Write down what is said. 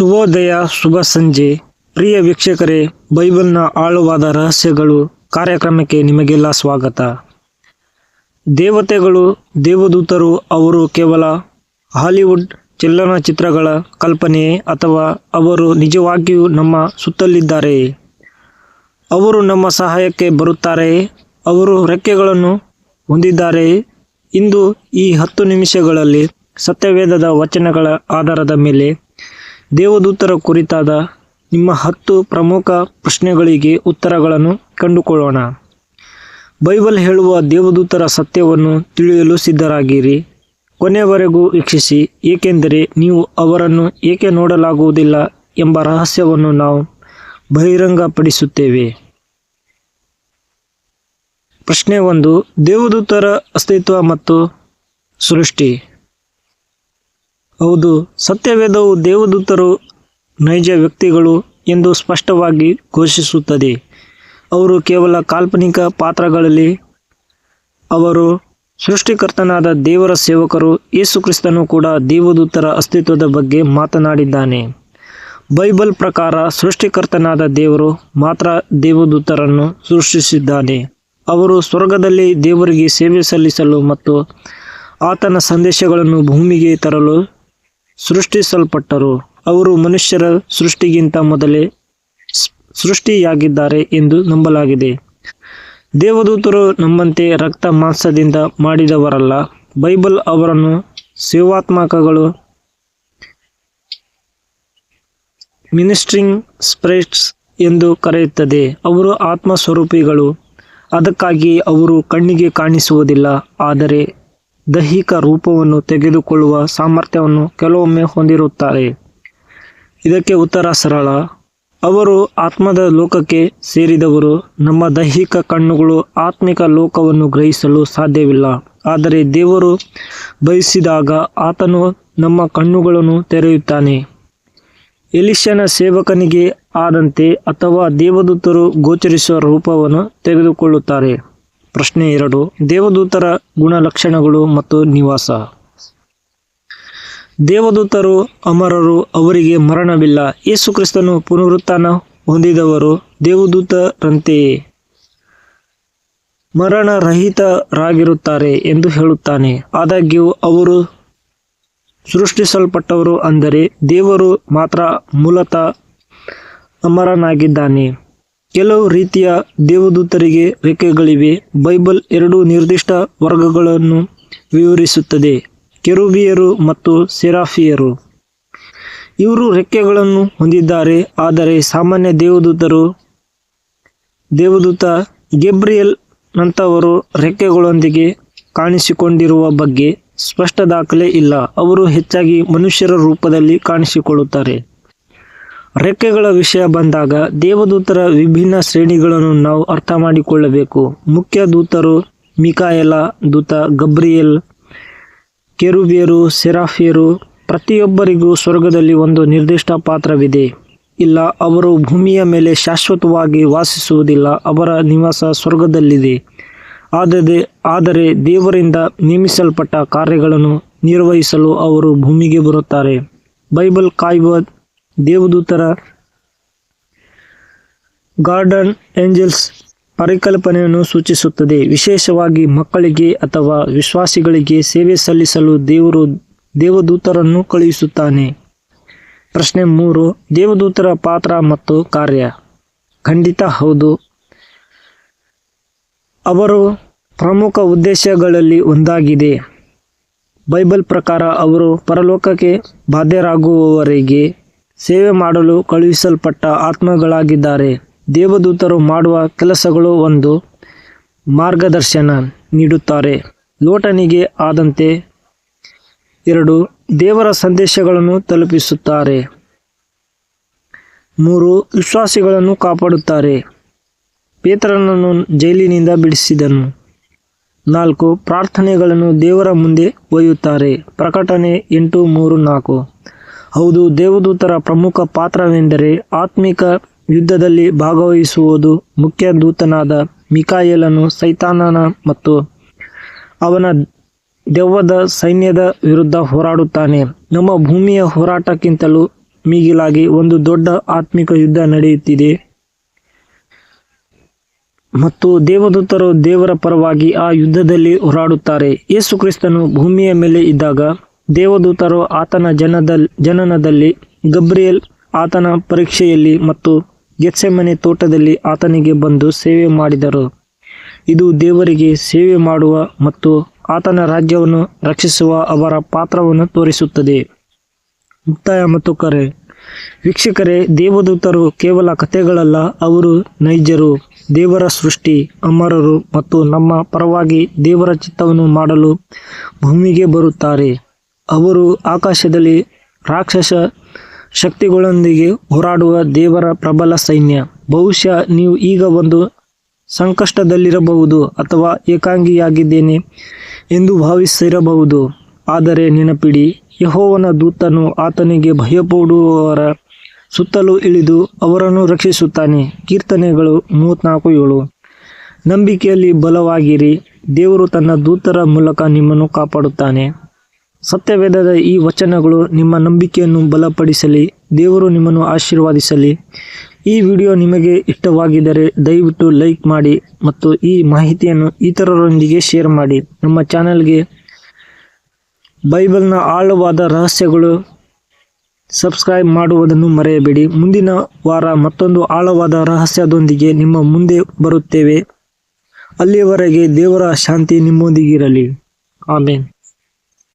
ಶುಭೋದಯ ಶುಭ ಸಂಜೆ. ಪ್ರಿಯ ವೀಕ್ಷಕರೇ, ಬೈಬಲ್ನ ಆಳವಾದ ರಹಸ್ಯಗಳು ಕಾರ್ಯಕ್ರಮಕ್ಕೆ ನಿಮಗೆಲ್ಲ ಸ್ವಾಗತ. ದೇವತೆಗಳು, ದೇವದೂತರು ಅವರು ಕೇವಲ ಹಾಲಿವುಡ್ ಚಲನಚಿತ್ರಗಳ ಕಲ್ಪನೆಯೇ ಅಥವಾ ಅವರು ನಿಜವಾಗಿಯೂ ನಮ್ಮ ಸುತ್ತಲಿದ್ದಾರೆ. ಅವರು ನಮ್ಮ ಸಹಾಯಕ್ಕೆ ಬರುತ್ತಾರೆಯೇ ಅವರು ರೆಕ್ಕೆಗಳನ್ನು ಹೊಂದಿದ್ದಾರೆಯೇ ಇಂದು ಈ ಹತ್ತು ನಿಮಿಷಗಳಲ್ಲಿ ಸತ್ಯವೇದದ ವಚನಗಳ ಆಧಾರದ ಮೇಲೆ ದೇವದೂತರ ಕುರಿತಾದ ನಿಮ್ಮ ಹತ್ತು ಪ್ರಮುಖ ಪ್ರಶ್ನೆಗಳಿಗೆ ಉತ್ತರಗಳನ್ನು ಕಂಡುಕೊಳ್ಳೋಣ. ಬೈಬಲ್ ಹೇಳುವ ದೇವದೂತರ ಸತ್ಯವನ್ನು ತಿಳಿಯಲು ಸಿದ್ಧರಾಗಿರಿ. ಕೊನೆಯವರೆಗೂ ವೀಕ್ಷಿಸಿ, ಏಕೆಂದರೆ ನೀವು ಅವರನ್ನು ಏಕೆ ನೋಡಲಾಗುವುದಿಲ್ಲ ಎಂಬ ರಹಸ್ಯವನ್ನು ನಾವು ಬಹಿರಂಗಪಡಿಸುತ್ತೇವೆ. ಪ್ರಶ್ನೆ ಒಂದು, ದೇವದೂತರ ಅಸ್ತಿತ್ವ ಮತ್ತು ಸೃಷ್ಟಿ. ಹೌದು, ಸತ್ಯವೇದವು ದೇವದೂತರು, ನೈಜ ವ್ಯಕ್ತಿಗಳು ಎಂದು ಸ್ಪಷ್ಟವಾಗಿ ಘೋಷಿಸುತ್ತದೆ. ಅವರು ಕೇವಲ ಕಾಲ್ಪನಿಕ ಪಾತ್ರಗಳಲ್ಲಿ ಅವರು ಸೃಷ್ಟಿಕರ್ತನಾದ ದೇವರ ಸೇವಕರು, ಯೇಸು ಕ್ರಿಸ್ತನು ಕೂಡ ದೇವದೂತರ ಅಸ್ತಿತ್ವದ ಬಗ್ಗೆ ಮಾತನಾಡಿದ್ದಾನೆ. ಬೈಬಲ್ ಪ್ರಕಾರ ಸೃಷ್ಟಿಕರ್ತನಾದ ದೇವರು ಮಾತ್ರ ದೇವದೂತರನ್ನು ಸೃಷ್ಟಿಸಿದ್ದಾನೆ. ಅವರು ಸ್ವರ್ಗದಲ್ಲಿ ದೇವರಿಗೆ ಸೇವೆ ಸಲ್ಲಿಸಲು ಮತ್ತು ಆತನ ಸಂದೇಶಗಳನ್ನು ಭೂಮಿಗೆ ತರಲು ಸೃಷ್ಟಿಸಲ್ಪಟ್ಟರು. ಅವರು ಮನುಷ್ಯರ ಸೃಷ್ಟಿಗಿಂತ ಮೊದಲೇ ಸೃಷ್ಟಿಯಾಗಿದ್ದಾರೆ ಎಂದು ನಂಬಲಾಗಿದೆ. ದೇವದೂತರು ನಮ್ಮಂತೆ ರಕ್ತ ಮಾಂಸದಿಂದ ಮಾಡಿದವರಲ್ಲ. ಬೈಬಲ್ ಅವರನ್ನು ಸೇವಾತ್ಮಕಗಳು ಮಿನಿಸ್ಟ್ರಿಂಗ್ ಸ್ಪ್ರೇಟ್ಸ್ ಎಂದು ಕರೆಯುತ್ತದೆ. ಅವರು ಆತ್ಮ ಸ್ವರೂಪಿಗಳು ಅದಕ್ಕಾಗಿ ಅವರು ಕಣ್ಣಿಗೆ ಕಾಣಿಸುವುದಿಲ್ಲ. ಆದರೆ ದೈಹಿಕ ರೂಪವನ್ನು ತೆಗೆದುಕೊಳ್ಳುವ ಸಾಮರ್ಥ್ಯವನ್ನು ಕೆಲವೊಮ್ಮೆ ಹೊಂದಿರುತ್ತಾರೆ. ಇದಕ್ಕೆ ಉತ್ತರ ಸರಳ. ಅವರು ಆತ್ಮದ ಲೋಕಕ್ಕೆ ಸೇರಿದವರು ನಮ್ಮ ದೈಹಿಕ ಕಣ್ಣುಗಳು ಆತ್ಮಿಕ ಲೋಕವನ್ನು ಗ್ರಹಿಸಲು ಸಾಧ್ಯವಿಲ್ಲ. ಆದರೆ ದೇವರು ಬಯಸಿದಾಗ ಆತನು ನಮ್ಮ ಕಣ್ಣುಗಳನ್ನು ತೆರೆಯುತ್ತಾನೆ. ಎಲಿಶನ ಸೇವಕನಿಗೆ ಆದಂತೆ ಅಥವಾ ದೇವದೂತರು ಗೋಚರಿಸುವ ರೂಪವನ್ನು ತೆಗೆದುಕೊಳ್ಳುತ್ತಾರೆ. ಪ್ರಶ್ನೆ ಎರಡು, ದೇವದೂತರ ಗುಣಲಕ್ಷಣಗಳು ಮತ್ತು ನಿವಾಸ. ದೇವದೂತರು, ಅಮರರು, ಅವರಿಗೆ ಮರಣವಿಲ್ಲ. ಯೇಸು ಕ್ರಿಸ್ತನು ಪುನರುತ್ಥಾನ ಹೊಂದಿದವರು ದೇವದೂತರಂತೆಯೇ ಮರಣರಹಿತರಾಗಿರುತ್ತಾರೆ ಎಂದು ಹೇಳುತ್ತಾನೆ. ಆದಾಗ್ಯೂ ಅವರು ಸೃಷ್ಟಿಸಲ್ಪಟ್ಟವರು ಅಂದರೆ ದೇವರು ಮಾತ್ರ ಮೂಲತಃ ಅಮರನಾಗಿದ್ದಾನೆ. ಕೆಲವು ರೀತಿಯ ದೇವದೂತರಿಗೆ ರೆಕ್ಕೆಗಳಿವೆ ಬೈಬಲ್ ಎರಡು ನಿರ್ದಿಷ್ಟ ವರ್ಗಗಳನ್ನು ವಿವರಿಸುತ್ತದೆ. ಕೆರುಬಿಯರು ಮತ್ತು ಸೆರಾಫಿಯರು. ಇವರು ರೆಕ್ಕೆಗಳನ್ನು ಹೊಂದಿದ್ದಾರೆ. ಆದರೆ ಸಾಮಾನ್ಯ ದೇವದೂತರು, ದೇವದೂತ ಗೆಬ್ರಿಯಲ್ ನಂತವರು ರೆಕ್ಕೆಗಳೊಂದಿಗೆ ಕಾಣಿಸಿಕೊಂಡಿರುವ ಬಗ್ಗೆ ಸ್ಪಷ್ಟ ದಾಖಲೆ ಇಲ್ಲ. ಅವರು ಹೆಚ್ಚಾಗಿ ಮನುಷ್ಯರ ರೂಪದಲ್ಲಿ ಕಾಣಿಸಿಕೊಳ್ಳುತ್ತಾರೆ. ರೆಕ್ಕೆಗಳ ವಿಷಯ ಬಂದಾಗ ದೇವದೂತರ ವಿಭಿನ್ನ ಶ್ರೇಣಿಗಳನ್ನು ನಾವು ಅರ್ಥ ಮಾಡಿಕೊಳ್ಳಬೇಕು. ಮುಖ್ಯ ದೂತರು ಮಿಕಾಯಲ, ದೂತ ಗಬ್ರಿಯಲ್, ಕೆರುಬಿಯರು, ಸೆರಾಫಿಯರು, ಪ್ರತಿಯೊಬ್ಬರಿಗೂ ಸ್ವರ್ಗದಲ್ಲಿ ಒಂದು ನಿರ್ದಿಷ್ಟ ಪಾತ್ರವಿದೆ. ಇಲ್ಲ, ಅವರು ಭೂಮಿಯ ಮೇಲೆ ಶಾಶ್ವತವಾಗಿ ವಾಸಿಸುವುದಿಲ್ಲ, ಅವರ ನಿವಾಸ ಸ್ವರ್ಗದಲ್ಲಿದೆ. ಆದರೆ ಆದರೆ ದೇವರಿಂದ ನೇಮಿಸಲ್ಪಟ್ಟ ಕಾರ್ಯಗಳನ್ನು ನಿರ್ವಹಿಸಲು ಅವರು ಭೂಮಿಗೆ ಬರುತ್ತಾರೆ. ಬೈಬಲ್ ಕಾಯುವ ದೇವದೂತರ ಗಾರ್ಡನ್ ಏಂಜಲ್ಸ್ ಪರಿಕಲ್ಪನೆಯನ್ನು ಸೂಚಿಸುತ್ತದೆ. ವಿಶೇಷವಾಗಿ ಮಕ್ಕಳಿಗೆ ಅಥವಾ ವಿಶ್ವಾಸಿಗಳಿಗೆ ಸೇವೆ ಸಲ್ಲಿಸಲು ದೇವರು ದೇವದೂತರನ್ನು ಕಳುಹಿಸುತ್ತಾನೆ. ಪ್ರಶ್ನೆ ಮೂರು, ದೇವದೂತರ ಪಾತ್ರ ಮತ್ತು ಕಾರ್ಯ? ಖಂಡಿತ ಹೌದು. ಅವರು ಪ್ರಮುಖ ಉದ್ದೇಶಗಳಲ್ಲಿ ಒಂದಾಗಿದೆ. ಬೈಬಲ್ ಪ್ರಕಾರ ಅವರು ಪರಲೋಕಕ್ಕೆ ಬಾಧ್ಯರಾಗುವವರೆಗೆ ಸೇವೆ ಮಾಡಲು ಕಳುಹಿಸಲ್ಪಟ್ಟ ಆತ್ಮಗಳಾಗಿದ್ದಾರೆ. ದೇವದೂತರು ಮಾಡುವ ಕೆಲಸಗಳು ಒಂದು ಮಾರ್ಗದರ್ಶನ ನೀಡುತ್ತಾರೆ. ಲೋಟನಿಗೆ ಆದಂತೆ. ಎರಡು, ದೇವರ ಸಂದೇಶಗಳನ್ನು ತಲುಪಿಸುತ್ತಾರೆ. ಮೂರು, ವಿಶ್ವಾಸಿಗಳನ್ನು ಕಾಪಾಡುತ್ತಾರೆ. ಪೇತ್ರನನ್ನು ಜೈಲಿನಿಂದ ಬಿಡಿಸಿದನು. ನಾಲ್ಕು, ಪ್ರಾರ್ಥನೆಗಳನ್ನು ದೇವರ ಮುಂದೆ ಒಯ್ಯುತ್ತಾರೆ. ಪ್ರಕಟಣೆ ಎಂಟು, ಮೂರು, ನಾಲ್ಕು. ಹೌದು, ದೇವದೂತರ ಪ್ರಮುಖ ಪಾತ್ರವೆಂದರೆ ಆತ್ಮಿಕ ಯುದ್ಧದಲ್ಲಿ ಭಾಗವಹಿಸುವುದು. ಮುಖ್ಯ ದೂತನಾದ ಮಿಕಾಯೇಲನು ಸೈತಾನನ ಮತ್ತು ಅವನ ದೆವ್ವದ ಸೈನ್ಯದ ವಿರುದ್ಧ ಹೋರಾಡುತ್ತಾನೆ. ನಮ್ಮ ಭೂಮಿಯ ಹೋರಾಟಕ್ಕಿಂತಲೂ ಮೀಗಿಲಾಗಿ ಒಂದು ದೊಡ್ಡ ಆತ್ಮಿಕ ಯುದ್ಧ ನಡೆಯುತ್ತಿದೆ. ಮತ್ತು ದೇವದೂತರು ದೇವರ ಪರವಾಗಿ ಆ ಯುದ್ಧದಲ್ಲಿ ಹೋರಾಡುತ್ತಾರೆ. ಯೇಸು ಕ್ರಿಸ್ತನು ಭೂಮಿಯ ಮೇಲೆ ಇದ್ದಾಗ ದೇವದೂತರು ಆತನ ಜನದಲ್, ಜನನದಲ್ಲಿ, ಗಬ್ರಿಯಲ್ ಆತನ ಪರೀಕ್ಷೆಯಲ್ಲಿ ಮತ್ತು ಗೆತ್ಸೆಮನೆ ತೋಟದಲ್ಲಿ ಆತನಿಗೆ ಬಂದು ಸೇವೆ ಮಾಡಿದರು. ಇದು ದೇವರಿಗೆ ಸೇವೆ ಮಾಡುವ ಮತ್ತು ಆತನ ರಾಜ್ಯವನ್ನು ರಕ್ಷಿಸುವ ಅವರ ಪಾತ್ರವನ್ನು ತೋರಿಸುತ್ತದೆ. ಮುಕ್ತಾಯ ಮತ್ತು ಕರೆ. ವೀಕ್ಷಕರೇ, ದೇವದೂತರು ಕೇವಲ ಕಥೆಗಳಲ್ಲ, ಅವರು ನೈಜರು. ದೇವರ ಸೃಷ್ಟಿ, ಅಮರರು ಮತ್ತು ನಮ್ಮ ಪರವಾಗಿ ದೇವರ ಚಿತ್ತವನ್ನು ಮಾಡಲು ಭೂಮಿಗೆ ಬರುತ್ತಾರೆ. ಅವರು ಆಕಾಶದಲ್ಲಿ ರಾಕ್ಷಸ ಶಕ್ತಿಗಳೊಂದಿಗೆ ಹೋರಾಡುವ ದೇವರ ಪ್ರಬಲ ಸೈನ್ಯ. ಬಹುಶಃ ನೀವು ಈಗ ಒಂದು ಸಂಕಷ್ಟದಲ್ಲಿರಬಹುದು ಅಥವಾ ಏಕಾಂಗಿಯಾಗಿದ್ದೇನೆ ಎಂದು ಭಾವಿಸಿರಬಹುದು. ಆದರೆ ನೆನಪಿಡಿ, ಯಹೋವನ ದೂತನು ಆತನಿಗೆ ಭಯಪಡುವವರ ಸುತ್ತಲೂ ಇಳಿದು ಅವರನ್ನು ರಕ್ಷಿಸುತ್ತಾನೆ. ಕೀರ್ತನೆಗಳು ಮೂವತ್ನಾಲ್ಕು ಏಳು. ನಂಬಿಕೆಯಲ್ಲಿ ಬಲವಾಗಿರಿ, ದೇವರು ತನ್ನ ದೂತರ ಮೂಲಕ ನಿಮ್ಮನ್ನು ಕಾಪಾಡುತ್ತಾನೆ. ಸತ್ಯವೇದದ ಈ ವಚನಗಳು ನಿಮ್ಮ ನಂಬಿಕೆಯನ್ನು ಬಲಪಡಿಸಲಿ, ದೇವರು ನಿಮ್ಮನ್ನು ಆಶೀರ್ವಾದಿಸಲಿ. ಈ ವಿಡಿಯೋ ನಿಮಗೆ ಇಷ್ಟವಾಗಿದ್ದರೆ ದಯವಿಟ್ಟು ಲೈಕ್ ಮಾಡಿ ಮತ್ತು ಈ ಮಾಹಿತಿಯನ್ನು ಇತರರೊಂದಿಗೆ ಶೇರ್ ಮಾಡಿ. ನಮ್ಮ ಚಾನಲ್ಗೆ ಬೈಬಲ್ನ ಆಳವಾದ ರಹಸ್ಯಗಳು ಸಬ್ಸ್ಕ್ರೈಬ್ ಮಾಡುವುದನ್ನು ಮರೆಯಬೇಡಿ. ಮುಂದಿನ ವಾರ ಮತ್ತೊಂದು ಆಳವಾದ ರಹಸ್ಯದೊಂದಿಗೆ ನಿಮ್ಮ ಮುಂದೆ ಬರುತ್ತೇವೆ. ಅಲ್ಲಿಯವರೆಗೆ ದೇವರ ಶಾಂತಿ ನಿಮ್ಮೊಂದಿಗಿರಲಿ. ಆಮೇನ್.